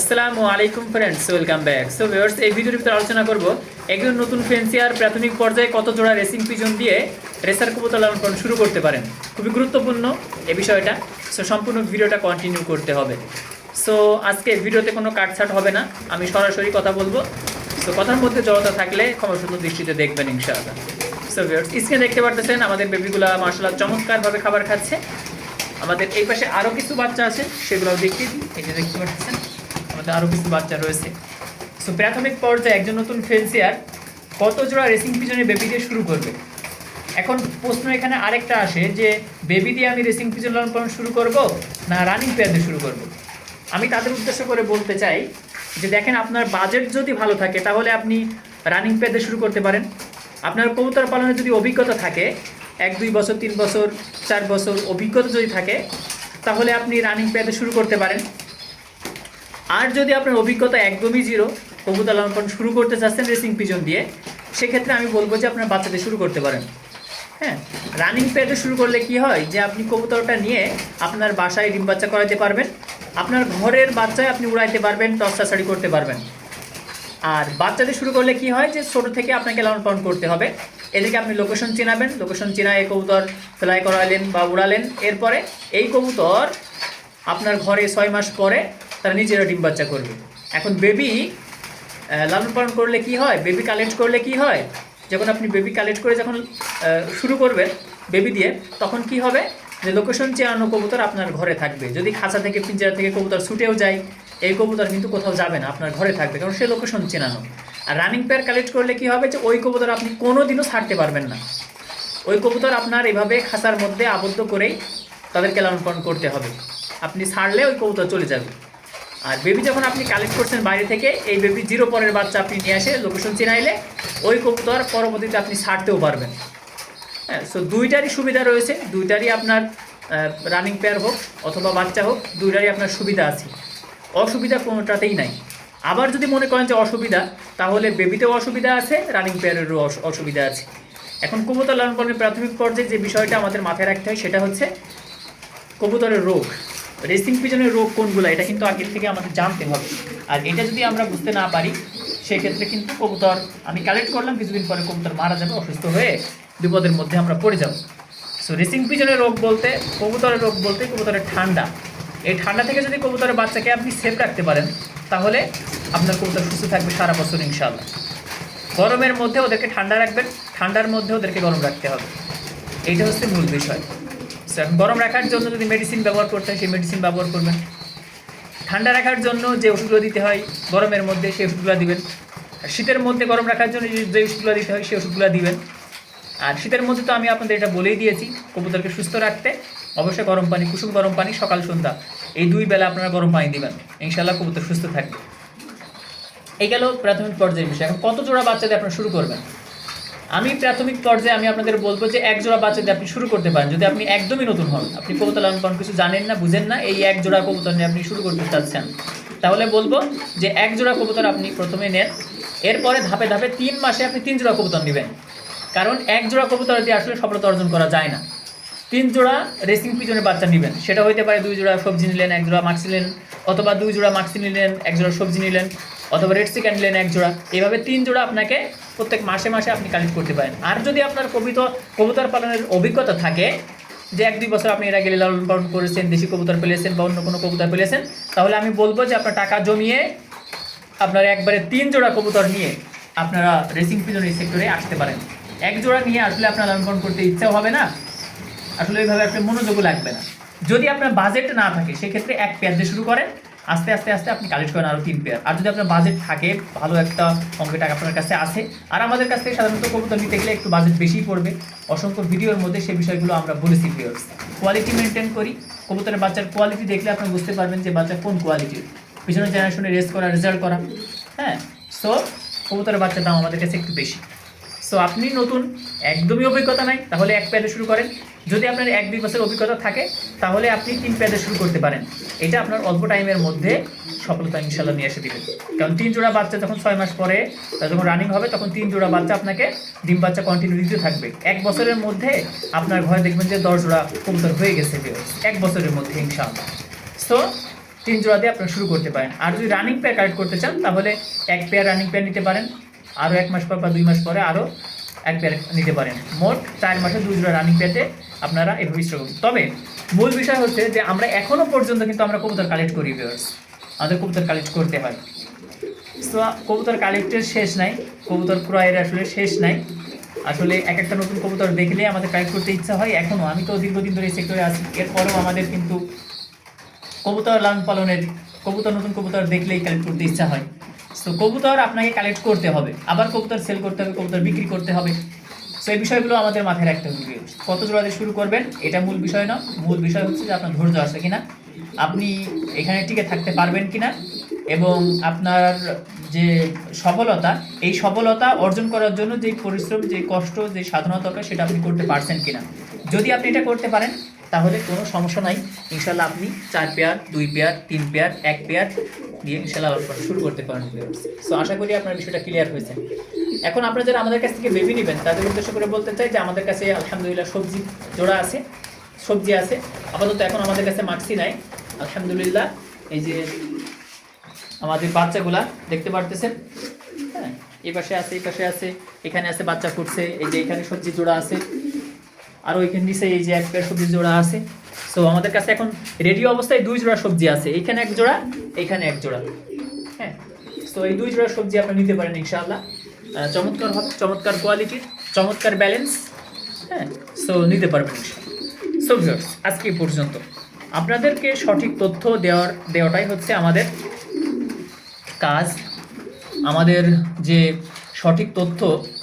আসসালামু আলাইকুম friends welcome back so viewers এই ভিডিওর ভিতরে আলোচনা করব একজন নতুন ফেন্সিয়ার প্রাথমিক পর্যায়ে কত জোড়া রেসিং পিজন দিয়ে রেসার কবুতর লালন শুরু করতে পারেন? খুবই গুরুত্বপূর্ণ এই বিষয়টা। সো সম্পূর্ণ ভিডিওটা কন্টিনিউ করতে হবে। সো আজকে ভিডিওতে কোনো কাটছাট হবে না। আমি সরাসরি কথা বলব। সো কথার মধ্যে জড়তা থাকলে ক্ষমসূত্র দৃষ্টিতে দেখবেন ইনশাআল্লাহ। সো ভিউয়ার্স স্ক্রিনে দেখতে পারতেছেন, আমাদের বেবিগুলা মার্শাল্লাহ চমৎকারভাবে খাবার খাচ্ছে। আমাদের এই পাশে আরও কিছু বাচ্চা আছে, সেগুলোও দেখিয়ে দিই। এই যে দেখতে পাচ্ছেন। আমাদের আরও কিছু বাচ্চা রয়েছে। সো প্রাথমিক পর্যায়ে একজন নতুন ফেন্সিয়ার কত জোড়া রেসিং পিজনে বেবি দিয়ে শুরু করবে? এখন প্রশ্ন এখানে আরেকটা আসে যে বেবি দিয়ে আমি রেসিং পিজন লালন পালন শুরু করব না রানিং পেয়ার দিয়ে শুরু করব? আমি তাদের উদ্দেশ্য করে বলতে চাই যে, দেখেন আপনার বাজেট যদি ভালো থাকে, তাহলে আপনি রানিং পেয়ার দিয়ে শুরু করতে পারেন। আপনার কবুতর পালনের যদি অভিজ্ঞতা থাকে, এক, দুই বছর, তিন বছর, চার বছর অভিজ্ঞতা যদি থাকে, তাহলে আপনি রানিং পেয়ার দিয়ে শুরু করতে পারেন। আর যদি আপনার অভিজ্ঞতা একদমই জিরো কবুতর লালন পালন শুরু করতে চাচ্ছেন রেসিং পিজন দিয়ে, সেক্ষেত্রে আমি বলব যে আপনার বাচ্চাদের শুরু করতে পারেন। হ্যাঁ রানিং প্যাডে শুরু করলে কি হয় যে আপনি কবুতরটা নিয়ে আপনার বাসায় ডিম বাচ্চা করাতে পারবেন, আপনার ঘরের বাচ্চায় আপনি উড়াইতে পারবেন টসটাছাড়ি করতে পারবেন। আর বাচ্চাদের শুরু করলে কি হয় যে ছোটো থেকে আপনাকে লালন পালন করতে হবে। এদিকে আপনি লোকেশন চেনাবেন লোকেশন চেনায় কবুতর ফ্লাই করালেন বা উড়ালেন। এরপরে এই কবুতর আপনার ঘরে ছয় মাস পরে তারা নিজেরা ডিম বাচ্চা করবে। এখন বেবি লালন পালন করলে কি হয়? বেবি কালেক্ট করলে কি হয়? যখন আপনি বেবি কালেক্ট করে যখন শুরু করবেন বেবি দিয়ে, তখন কি হবে? যে লোকেশন চেনানো কবুতর আপনার ঘরে থাকবে। যদি খাঁচা থেকে, পিঞ্জারা থেকে কবুতর ছুটেও যায়, এই কবুতর কিন্তু কোথাও যাবে না, আপনার ঘরে থাকবে, কারণ সে লোকেশন চেনানো আর রানিং পেয়ার কালেক্ট করলে কি হবে? যে ওই কবুতর আপনি কোনো দিনও ছাড়তে পারবেন না। ওই কবুতর আপনার এভাবে খাঁচার মধ্যে আবদ্ধ করেই তাদেরকে লালন পালন করতে হবে। আপনি ছাড়লে ওই কবুতর চলে যাবে। আর বেবি যখন আপনি কালেক্ট করছেন বাইরে থেকে, এই বেবি জিরো পরের বাচ্চা আপনি নিয়ে আসে লোকেশন চেনাইলে ওই কবুতর পরবর্তীতে আপনি ছাড়তেও পারবেন। হ্যাঁ সো দুইটারই সুবিধা রয়েছে। দুইটারই আপনার রানিং পেয়ার হোক অথবা বাচ্চা হোক, দুইটারই আপনার সুবিধা আছে। অসুবিধা কোনোটাতেই নাই। আবার যদি মনে করেন যে অসুবিধা, তাহলে বেবিতেও অসুবিধা আছে রানিং পেয়ারেরও অস- অসুবিধা আছে। এখন কবুতর লালন পালনের প্রাথমিক পর্যায়ে যে বিষয়টা আমাদের মাথায় রাখতে হয়, সেটা হচ্ছে কবুতরের রোগ। রেসিং পিজনের রোগ কোনগুলো, এটা কিন্তু আগের থেকে আমাদের জানতে হবে। আর এটা যদি আমরা বুঝতে না পারি, সেক্ষেত্রে কিন্তু কবুতর, আমি কালেক্ট করলাম, কিছুদিন পরে কবুতর মারা যাবে, অসুস্থ হয়ে বিপদের মধ্যে আমরা পড়ে যাব। সো রেসিং পিজনের রোগ বলতে, কবুতরের রোগ বলতে কবুতরের ঠান্ডা। এই ঠান্ডা থেকে যদি কবুতরের বাচ্চাকে আপনি সেফ রাখতে পারেন, তাহলে আপনার কবুতর সুস্থ থাকবে সারা বছর ইনশাল্লাহ গরমের মধ্যে ওদেরকে ঠান্ডা রাখবেন, ঠান্ডার মধ্যে ওদেরকে গরম রাখতে হবে। এইটা হচ্ছে মূল বিষয়। এখন গরম রাখার জন্য যদি মেডিসিন ব্যবহার করতে হয়, সেই মেডিসিন ব্যবহার করবেন। ঠান্ডা রাখার জন্য যে ওষুধগুলো দিতে হয়, গরমের মধ্যে সেই ওষুধগুলো দিবেন। আর শীতের মধ্যে গরম রাখার জন্য যে- যে ওষুধগুলো দিতে হয়, সেই ওষুধগুলো দিবেন। আর শীতের মধ্যে তো আমি আপনাদের এটা বলেই দিয়েছি, কবুতরকে সুস্থ রাখতে। অবশ্যই গরম পানি, কুসুম গরম পানি সকাল, সন্ধ্যা। এই দুই বেলা আপনারা গরম পানি দিবেন। ইনশাল্লাহ কবুতর সুস্থ থাকবে। এই গেল প্রাথমিক পর্যায়ের বিষয়। এখন কত জোড়া বাচ্চাদের আপনারা শুরু করবেন? আমি প্রাথমিক পর্যায়ে আমি আপনাদের বলব যে এক জোড়া বাচ্চা দিয়ে আপনি শুরু করতে পারেন। যদি আপনি একদমই নতুন হন, আপনি কবুতর লালন পালন কিছু জানেন না, বুঝেন না, এই এক জোড়া কবুতর নিয়ে আপনি শুরু করতে চাচ্ছেন। তাহলে বলব যে এক জোড়া কবুতর আপনি প্রথমে নেন, এরপরে ধাপে ধাপে তিন মাসে আপনি তিন জোড়া কবুতর নেবেন। কারণ এক জোড়া কবুতর দিয়ে আসলে সফলতা অর্জন করা যায় না। তিন জোড়া রেসিং পিজনের বাচ্চা নেবেন, সেটা হইতে পারে দুই জোড়া সবজি নিলেন, এক জোড়া মাক্সি নিলেন, অথবা দুই জোড়া মাক্সি নিলেন, এক জোড়া সবজি নিলেন। অথবা রেড চিকেন নিলেন এক জোড়া। এভাবে তিন জোড়া আপনাকে প্রত্যেক মাসে মাসে আপনি কালেক্ট করতে পারেন। আর যদি আপনার কবিতা, কবুতর পালনের অভিজ্ঞতা থাকে, যে এক দুই বছর আপনি এর আগে লালন পালন করেছেন, দেশি কবুতর পেলেছেন বা অন্য কোনো কবুতর পেলেছেন, তাহলে আমি বলব যে আপনার টাকা জমিয়ে আপনারা একবারে তিন জোড়া কবুতর নিয়ে আপনারা রেসিং পিজন এই সেক্টরে আসতে পারেন। এক জোড়া নিয়ে আসলে আপনার লালন পালন করতে ইচ্ছাও হবে না, আসলে ওইভাবে আপনার মনোযোগও লাগবে না। যদি আপনার বাজেট না থাকে, সেক্ষেত্রে এক পেয়ার দিয়ে শুরু করেন আস্তে আস্তে আস্তে আপনি কালেক্ট করেন আরও তিন পেয়ার আর যদি আপনার বাজেট থাকে, ভালো একটা অঙ্কের টাকা আপনার কাছে আছে। আর আমাদের কাছ থেকে সাধারণত কবুতর নিতে গেলে একটু বাজেট বেশিই পড়বে। অসংখ্য ভিডিওর মধ্যে সেই বিষয়গুলো আমরা বলেছি ভিউয়ার্স কোয়ালিটি মেনটেন করি। কবুতরের বাচ্চার কোয়ালিটি দেখলে আপনি বুঝতে পারবেন যে বাচ্চা কোন কোয়ালিটির পিছনের জেনারেশনে রেস করা রেজাল্ট করা। হ্যাঁ? সো কবুতরের বাচ্চার দাম আমাদের কাছে একটু বেশি। সো আপনি নতুন, একদমই অভিজ্ঞতা নাই, তাহলে এক প্যাডে শুরু করেন। যদি আপনার এক দুই বছর অভিজ্ঞতা থাকে, তাহলে আপনি তিন প্যাডে শুরু করতে পারেন। এটা আপনার অল্প টাইমের মধ্যে সফলতা ইনশাল্লাহ নিয়ে এসে দিবে। কারণ তিন জোড়া বাচ্চা যখন ছয় মাস পরে যখন রানিং হবে, তখন তিন জোড়া বাচ্চা আপনাকে ডিম বাচ্চা কন্টিনিউ দিতে থাকবে। এক বছরের মধ্যে আপনার ঘরে দেখবেন যে দশ জোড়া কবুতর হয়ে গেছে। এক বছরের মধ্যে ইনশাআল্লাহ। সো তিন জোড়া দিয়ে আপনারা শুরু করতে পারেন। আর যদি রানিং পেয়ার কালেক্ট করতে চান, তাহলে এক পেয়ার রানিং পেয়ার নিতে পারেন। আরও এক মাস পর বা দুই মাস পরে আরও এক পেয়ার নিতে পারেন। মোট চার মাসে দুই জোড়া রানিং পেতে আপনারা এভাবে স্টোর করুন তবে মূল বিষয় হচ্ছে যে আমরা এখনও পর্যন্ত কিন্তু আমরা কবুতর কালেক্ট করি ভিউয়ার্স আমাদের কবুতর কালেক্ট করতে হয়। তো কবুতর কালেক্টের শেষ নাই। কবুতর ক্রয়ের আসলে শেষ নাই। আসলে এক একটা নতুন কবুতর দেখলে আমাদের কালেক্ট করতে ইচ্ছা হয়। এখনও আমি তো দীর্ঘদিন ধরে এই সেক্টরে আছি। এরপরেও আমাদের কিন্তু কবুতর লালন পালনের কবুতর নতুন কবুতর দেখলেই কালেক্ট করতে ইচ্ছা হয়। তো কবুতর আপনাকে কালেক্ট করতে হবে। আবার কবুতর সেল করতে হবে, কবুতর বিক্রি করতে হবে। তো এই বিষয়গুলো আমাদের মাথায় রাখতে হবে কত জোড়াতে শুরু করবেন, এটা মূল বিষয় না। মূল বিষয় হচ্ছে যে আপনার ধৈর্য আছে কিনা। আপনি এখানে টিকে থাকতে পারবেন কিনা। এবং আপনার যে সফলতা, এই সফলতা অর্জন করার জন্য যে পরিশ্রম, যে কষ্ট, যে সাধনা দরকার, সেটা আপনি করতে পারছেন কিনা। যদি আপনি এটা করতে পারেন তাহলে কোনো সমস্যা নাই। ইনশাল্লাহ আপনি চার পেয়ার, দুই পেয়ার, তিন পেয়ার, এক পেয়ার দিয়ে ইনশাল্লাহ লালন শুরু করতে পারেন। সো আশা করি আপনার বিষয়টা ক্লিয়ার হয়েছে। এখন আপনারা যারা আমাদের কাছ থেকে বেবি নেবেন, তাদের উদ্দেশ্য করে বলতে চাই যে আমাদের কাছে আলহামদুলিল্লাহ সবজি জোড়া আছে, সবজি আছে। আপাতত এখন আমাদের কাছে মাক্সি নাই। আলহামদুলিল্লাহ, এই যে আমাদের বাচ্চাগুলা দেখতে পারতেছেন। হ্যাঁ এই পাশে আছে, এই পাশে আছে, এখানে আছে বাচ্চা ফুটছে, এই যে এখানে সবজি জোড়া আছে। আর ওইখানে নিচে এই যে এক পেয়ার সবজি জোড়া আছে। সো আমাদের কাছে এখন রেডি অবস্থায় দুই জোড়া সবজি আছে। এইখানে এক জোড়া এইখানে এক জোড়া। হ্যাঁ? তো এই দুই জোড়া সবজি আপনি নিতে পারেন ইনশাআল্লাহ। চমৎকার হবে, চমৎকার কোয়ালিটির চমৎকার ব্যালেন্স হ্যাঁ? সো নিতে পারবেন সো ভিউয়ার্স আজকে পর্যন্ত। আপনাদেরকে সঠিক তথ্য দেওয়ার, দেওয়াটাই হচ্ছে আমাদের কাজ। আমাদের যে সঠিক তথ্য,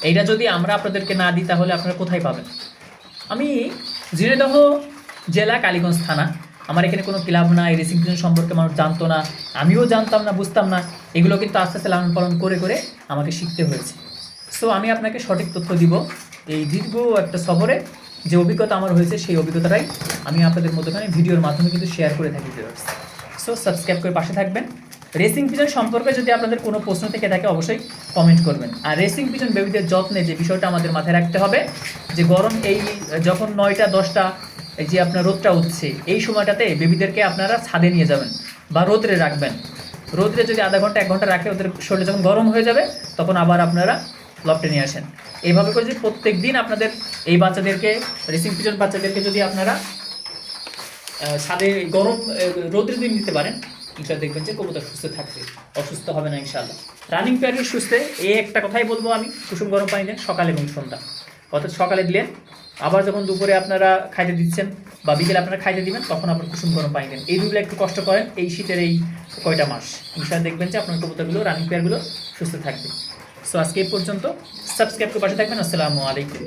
এইটা যদি আমরা আপনাদেরকে না দিই, তাহলে আপনারা কোথায় পাবেন? আমি ঝিনাইদহ জেলা কালীগঞ্জ থানা। আমার এখানে কোনো ক্লাব না এই রেসিং পিজন সম্পর্কে মানুষ জানতো না, আমিও জানতাম না, বুঝতাম না। এগুলো কিন্তু আস্তে আস্তে লালন পালন করে করে আমাকে শিখতে হয়েছে। সো আমি আপনাকে সঠিক তথ্য দিব। এই দীর্ঘ একটা সফরে যে অভিজ্ঞতা আমার হয়েছে, সেই অভিজ্ঞতাটাই আমি আপনাদের মধ্যখানে ভিডিওর মাধ্যমে কিন্তু শেয়ার করে থাকি সো সাবস্ক্রাইব করে পাশে থাকবেন। রেসিং পিজন সম্পর্কে যদি আপনাদের কোনো প্রশ্ন থেকে থাকে, অবশ্যই কমেন্ট করবেন। আর রেসিং পিজন বেবিদের যত্নে যে বিষয়টা আমাদের মাথায় রাখতে হবে, যে গরম এই, যখন নয়টা, দশটা, এই যে আপনার রোদটা উঠছে, এই সময়টাতে বেবিদেরকে আপনারা ছাদে নিয়ে যাবেন বা রোদ্রে রাখবেন। রোদ্রে যদি আধা ঘণ্টা, এক ঘণ্টা রাখে, ওদের শরীরে যখন গরম হয়ে যাবে, তখন আবার আপনারা লফটে নিয়ে আসেন। এইভাবে করে যদি প্রত্যেক দিন আপনাদের এই বাচ্চাদেরকে রেসিং পিজন বাচ্চাদেরকে যদি আপনারা ছাদে গরম রোদ্রে দিন দিতে পারেন ইনশাল্লাহ দেখবেন যে কবুতর সুস্থ থাকবে, অসুস্থ হবে না ইনশাল্লাহ রানিং প্যারের সুস্থে এই একটা কথাই বলব আমি, কুসুম গরম পানি দেন সকালে এবং সন্ধ্যা। অর্থাৎ সকালে দিলেন, আবার যখন দুপুরে আপনারা খাইতে দিচ্ছেন বা বিকেলে আপনারা খাইতে দিবেন, তখন আপনার কুসুম গরম পানি দেন এই দুগুলো একটু কষ্ট করেন, এই শীতের এই কয়টা মাস। ইনশাল্লাহ দেখবেন যে আপনার কবুতরগুলো রানিং পেয়ারগুলো সুস্থ থাকবে। সো আজকে এই পর্যন্ত সাবস্ক্রাইব করে পাশে থাকবেন। আসসালামু আলাইকুম।